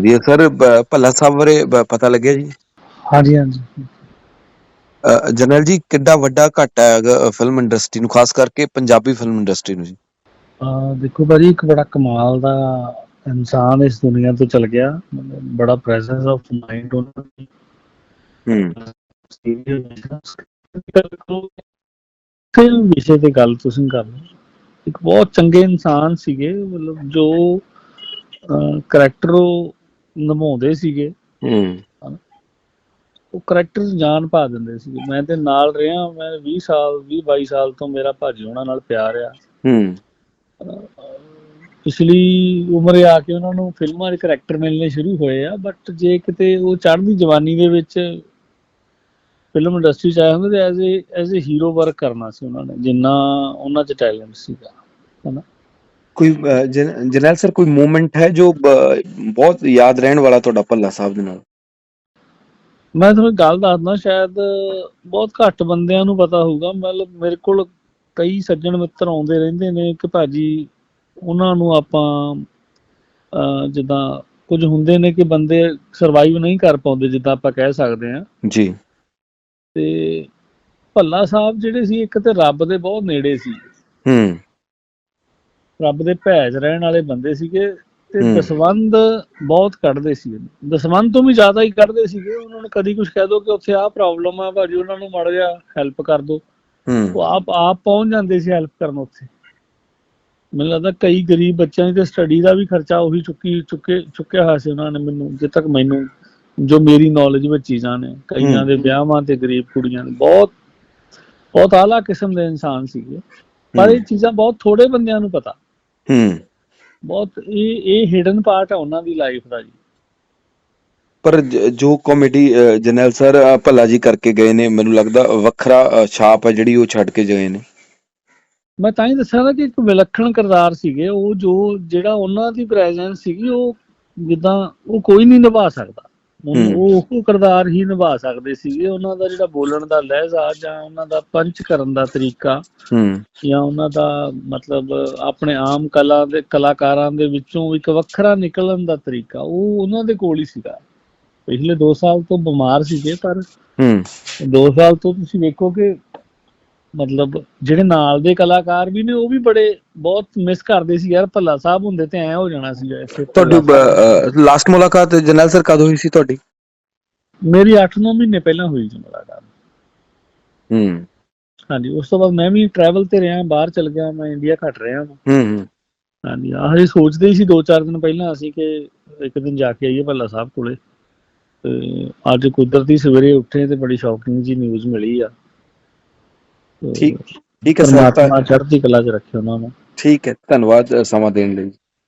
ਵਧੀਆ ਸਰ ਭੱਲਾ ਸਾਹਿਬ ਬਾਰੇ ਪਤਾ ਲੱਗਿਆ ਜੀ? ਹਾਂਜੀ ਹਾਂਜੀ। ਜਨਰਲ ਜੀ ਕਿੱਡਾ ਵੱਡਾ ਘਾਟਾ ਹੈਗਾ ਫਿਲਮ ਇੰਡਸਟਰੀ ਨੂੰ ਖਾਸ ਕਰਕੇ ਪੰਜਾਬੀ ਫਿਲਮ ਇੰਡਸਟਰੀ ਨੂੰ ਜੀ। ਦੇਖੋ ਭਾਜੀ ਇੱਕ ਬੜਾ ਕਮਾਲ ਦਾ ਇਨਸਾਨ ਇਸ ਦੁਨੀਆ ਤੋਂ ਚਲ ਗਿਆ। ਬੜਾ ਪ੍ਰੈਜ਼ੈਂਸ ਆਫ ਮਾਈਂਡ ਉਹਨਾਂ ਦੀ। ਹੂੰ। ਫਿਲਮ ਵਿਸ਼ੇ ਤੇ ਗੱਲ ਤੁਸੀਂ ਕਰ ਲਓ। ਇੱਕ ਬਹੁਤ ਚੰਗੇ ਇਨਸਾਨ ਸੀਗੇ ਮਤਲਬ ਜੋ ਕਰੈਕਟਰ ਉਹ ਨਿਭਾਉਂਦੇ ਸੀਗੇ। ਹੂੰ। ਉਹ ਕਰੈਕਟਰ ਜਾਨ ਪਾ ਦਿੰਦੇ ਸੀ। ਮੈਂ ਤੇ ਨਾਲ ਰਿਹਾ ਮੈਂ 20 ਸਾਲ 20 22 ਸਾਲ ਤੋਂ ਮੇਰਾ ਭਾਜੀ ਉਹਨਾਂ ਨਾਲ ਪਿਆਰ ਆ। ਹੂੰ। ਪਿਛਲੀ ਉਮਰੇ ਆ ਕੇ ਉਹਨਾਂ ਨੂੰ ਫਿਲਮਾਂ ਦੇ ਕਰੈਕਟਰ ਮਿਲਣੇ ਸ਼ੁਰੂ ਹੋਏ ਆ ਬਟ ਜੇ ਕਿਤੇ ਉਹ ਚੜ੍ਹਦੀ ਜਵਾਨੀ ਦੇ ਵਿੱਚ ਫਿਲਮ ਇੰਡਸਟਰੀ ਚ ਆਏ ਹੁੰਦੇ ਐਜ਼ ਐਜ਼ ਹੀਰੋ ਵਰਕ ਕਰਨਾ ਸੀ ਉਹਨਾਂ ਨੇ ਜਿੰਨਾ ਉਹਨਾਂ 'ਚ ਟੈਲੈਂਟ ਸੀਗਾ। ਹਨਾ। ਕੋਈ ਅ, ਜਨ- ਜਰਨੈਲ ਸਰ ਕੋਈ ਮੂਮੈਂਟ ਹੈ ਜੋ ਬਹੁਤ ਯਾਦ ਰਹਿਣ ਵਾਲਾ ਤੁਹਾਡਾ ਭੱਲਾ ਸਾਹਿਬ ਦੇ ਨਾਲ? ਮੈਂ ਤੁਹਾਨੂੰ ਗੱਲ ਦੱਸਦਾ ਸ਼ਾਇਦ ਬਹੁਤ ਘੱਟ ਬੰਦਿਆਂ ਨੂੰ ਪਤਾ ਹੋਊਗਾ। ਮਤਲਬ ਮੇਰੇ ਕੋਲ ਕਈ ਸੱਜਣ ਮਿੱਤਰ ਆਉਂਦੇ ਰਹਿੰਦੇ ਨੇ ਕਿ ਭਾਜੀ ਉਹਨਾਂ ਨੂੰ ਆਪਾਂ ਜਿੱਦਾਂ ਕੁਝ ਹੁੰਦੇ ਨੇ ਕਿ ਬੰਦੇ ਸਰਵਾਈਵ ਨਹੀਂ ਕਰ ਪਾਉਂਦੇ ਜਿੱਦਾਂ ਆਪਾਂ ਕਹਿ ਸਕਦੇ ਹਾਂ। ਜੀ। ਤੇ ਭੱਲਾ ਸਾਹਿਬ ਜਿਹੜੇ ਸੀ ਇੱਕ ਤੇ ਰੱਬ ਦੇ ਬਹੁਤ ਨੇੜੇ ਸੀ। ਹੂੰ। ਰੱਬ ਦੇ ਭੈਜ ਰਹਿਣ ਵਾਲੇ ਬੰਦੇ ਸੀਗੇ ਤੇ। ਦਸਵੰਦ ਬਹੁਤ ਕੱਢਦੇ ਸੀ ਦਸਵੰਦ ਤੋਂ ਵੀ ਜ਼ਿਆਦਾ ਹੀ ਕੱਢਦੇ ਸੀਗੇ। ਉਹਨਾਂ ਨੂੰ ਕਦੀ ਕੁਝ ਕਹਿ ਦੋ ਕਿ ਉੱਥੇ ਆਹ ਪ੍ਰੋਬਲਮ ਆ ਭਾਜੀ ਉਹਨਾਂ ਨੂੰ ਮਾੜਾ ਜਿਹਾ ਹੈਲਪ ਕਰ ਦੋ। ਉਹ ਆਪ ਆਪ ਪਹੁੰਚ ਜਾਂਦੇ ਸੀ ਹੈਲਪ ਕਰਨ ਉੱਥੇ। ਮੈਨੂੰ ਲੱਗਦਾ ਕਈ ਗਰੀਬ ਬੱਚਿਆਂ ਦੀ ਤੇ ਸਟੱਡੀ ਦਾ ਵੀ ਖਰਚਾ ਉਹੀ ਚੁੱਕੀ ਚੁੱਕੇ ਚੁੱਕਿਆ ਹੋਇਆ ਸੀ ਉਹਨਾਂ ਨੇ ਮੈਨੂੰ ਜਿੱਥੇ ਤੱਕ ਮੈਨੂੰ ਜੋ ਮੇਰੀ ਨੌਲੇਜ ਵਿੱਚ ਚੀਜ਼ਾਂ ਨੇ ਕਈਆਂ। ਦੇ ਵਿਆਹਾਂ ਤੇ ਗਰੀਬ ਕੁੜੀਆਂ ਦੇ ਬਹੁਤ ਬਹੁਤ ਆਲਾ ਕਿਸਮ ਦੇ ਇਨਸਾਨ ਸੀਗੇ। ਪਰ ਇਹ। ਚੀਜ਼ਾਂ ਬਹੁਤ ਥੋੜੇ ਬੰਦਿਆਂ ਨੂੰ ਪਤਾ। ਹੂੰ। ਬਹੁਤ ਇਹ ਇਹ ਹਿਡਨ ਪਾਰਟ ਹੈ ਉਹਨਾਂ ਦੀ ਲਾਈਫ ਦਾ ਜੀ। ਪਰ ਜ- ਕਾਮੇਡੀ ਜਰਨੈਲ ਸਰ ਭੱਲਾ ਜੀ ਕਰਕੇ ਗਏ ਨੇ ਮੈਨੂੰ ਲੱਗਦਾ ਵੱਖਰਾ ਛਾਪ ਹੈ ਜਿਹੜੀ ਉਹ ਛੱਡ ਕੇ ਗਏ ਨੇ। ਮੈਂ ਤਾਂ ਹੀ ਦੱਸਿਆ ਨਾ ਕਿ ਇੱਕ ਵਿਲੱਖਣ ਕਿਰਦਾਰ ਸੀਗੇ ਉਹ ਜੋ ਜਿਹੜਾ ਉਹਨਾਂ ਦੀ ਪ੍ਰੈਜ਼ੈਂਸ ਸੀਗੀ ਉਹ ਜਿੱਦਾਂ ਉਹ ਕੋਈ ਨਹੀਂ ਨਿਭਾ ਸਕਦਾ। ਉਹ ਉਹ ਕਿਰਦਾਰ ਹੀ ਨਿਭਾ ਸਕਦੇ ਸੀਗੇ। ਉਹਨਾਂ ਦਾ ਜਿਹੜਾ ਬੋਲਣ ਦਾ ਲਹਿਜ਼ਾ ਜਾਂ ਉਹਨਾਂ ਦਾ ਪੰਚ ਕਰਨ ਦਾ ਤਰੀਕਾ ਹੂੰ। ਜਾਂ ਉਹਨਾਂ ਦਾ ਮਤਲਬ ਆਪਣੇ ਆਮ ਕਲਾ ਦੇ ਕਲਾਕਾਰਾਂ ਦੇ ਵਿੱਚੋਂ ਇੱਕ ਵੱਖਰਾ ਨਿਕਲਣ ਦਾ ਤਰੀਕਾ ਉਹ ਉਹਨਾਂ ਦੇ ਕੋਲ ਹੀ ਸੀਗਾ। ਪਿਛਲੇ 2 ਸਾਲ ਤੋਂ ਬਿਮਾਰ ਸੀਗੇ ਪਰ ਹੂੰ। 2 ਸਾਲ ਤੋਂ ਤੁਸੀਂ ਵੇਖੋ ਕਿ ਮਤਲਬ ਜਿਹੜੇ ਨਾਲ ਦੇ ਕਲਾਕਾਰ ਵੀ ਨੇ ਉਹ ਵੀ ਬੜੇ ਬਹੁਤ ਮਿਸ ਕਰਦੇ ਸੀ ਯਾਰ ਭੱਲਾ ਸਾਹਿਬ ਹੁੰਦੇ ਤੇ ਐ ਹੋ ਜਾਣਾ ਸੀ ਐਸੇ ਤੁਹਾਡੀ ਲਾਸਟ ਮੁਲਾਕਾਤ ਜਰਨੈਲ ਸਰ ਕਦ ਹੋਈ ਸੀ ਤੁਹਾਡੀ? ਮੇਰੀ 8-9 ਮਹੀਨੇ ਪਹਿਲਾਂ ਹੋਈ ਸੀ ਮੁਲਾਕਾਤ। ਹੂੰ। ਹਾਂਜੀ ਉਸ ਤੋਂ ਬਾਅਦ ਮੈਂ ਵੀ ਟਰੈਵਲ ਤੇ ਰਿਹਾ ਬਾਹਰ ਚਲ ਗਿਆ ਮੈਂ ਇੰਡੀਆ ਘਟ ਰਿਹਾ। ਹੂੰ ਹੂੰ। ਹਾਂਜੀ ਆਹ ਹਜੇ ਸੋਚਦੇ ਸੀ 2-4 ਦਿਨ ਪਹਿਲਾਂ ਅਸੀਂ ਕਿ ਇੱਕ ਦਿਨ ਜਾ ਕੇ ਆਈਏ ਭੱਲਾ ਸਾਹਿਬ ਕੋਲੇ। ਤੇ ਅੱਜ ਕੁਦਰਤੀ ਸਵੇਰੇ ਉੱਠੇ ਤੇ ਬੜੀ ਸ਼ੌਕਿੰਗ ਜੀ ਨਿਊਜ਼ ਮਿਲੀ ਆ। ਠੀਕ ਠੀਕ ਹੈ ਸਰ ਪਰਮਾਤਮਾ ਚੜ੍ਹਦੀ ਕਲਾ 'ਚ ਰੱਖੇ ਉਹਨਾਂ ਨੂੰ। ਠੀਕ ਹੈ ਧੰਨਵਾਦ ਅ, ਸਮਾਂ ਦੇਣ ਲਈ।